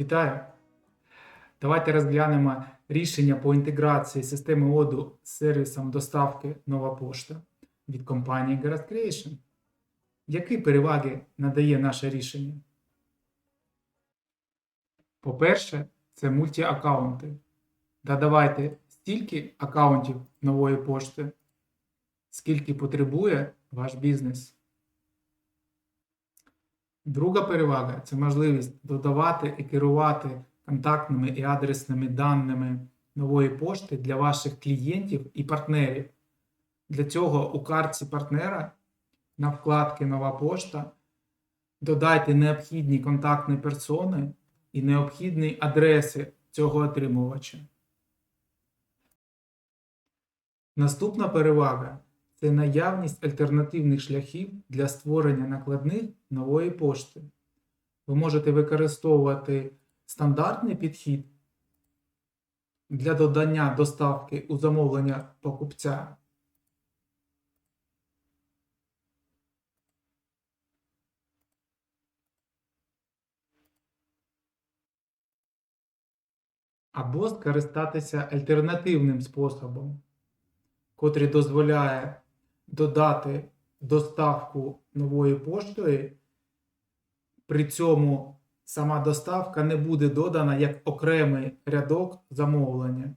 Вітаю! Давайте розглянемо рішення по інтеграції системи оду з сервісом доставки Нова пошта від компанії Garage Creation. Які переваги надає наше рішення? По-перше, це мультіаккаунти. Додавайте стільки аккаунтів нової пошти, скільки потребує ваш бізнес. Друга перевага це можливість додавати і керувати контактними і адресними даними нової пошти для ваших клієнтів і партнерів. Для цього у картці партнера на вкладці Нова пошта додайте необхідні контактні персони і необхідні адреси цього отримувача. Наступна перевага це наявність альтернативних шляхів для створення накладних нової пошти. Ви можете використовувати стандартний підхід для додання доставки у замовлення покупця. Або скористатися альтернативним способом, котрий дозволяє додати доставку нової поштою, при цьому сама доставка не буде додана як окремий рядок замовлення.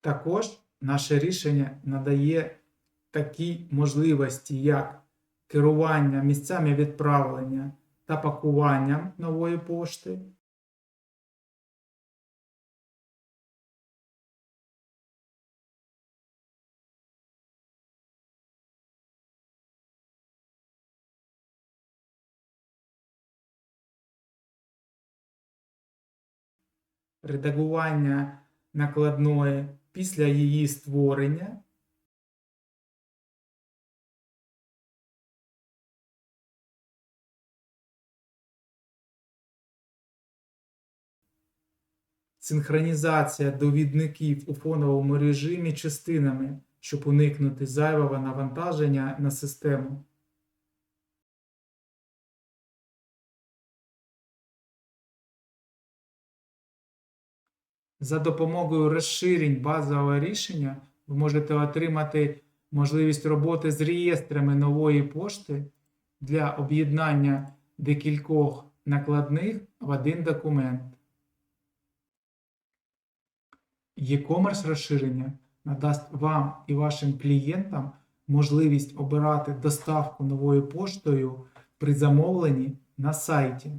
Також наше рішення надає такі можливості, як керування місцями відправлення та пакуванням нової пошти. Редагування накладної після її створення. Синхронізація довідників у фоновому режимі частинами, щоб уникнути зайвого навантаження на систему. За допомогою розширень базового рішення ви можете отримати можливість роботи з реєстрами нової пошти для об'єднання декількох накладних в один документ. E-commerce розширення надасть вам і вашим клієнтам можливість обирати доставку новою поштою при замовленні на сайті.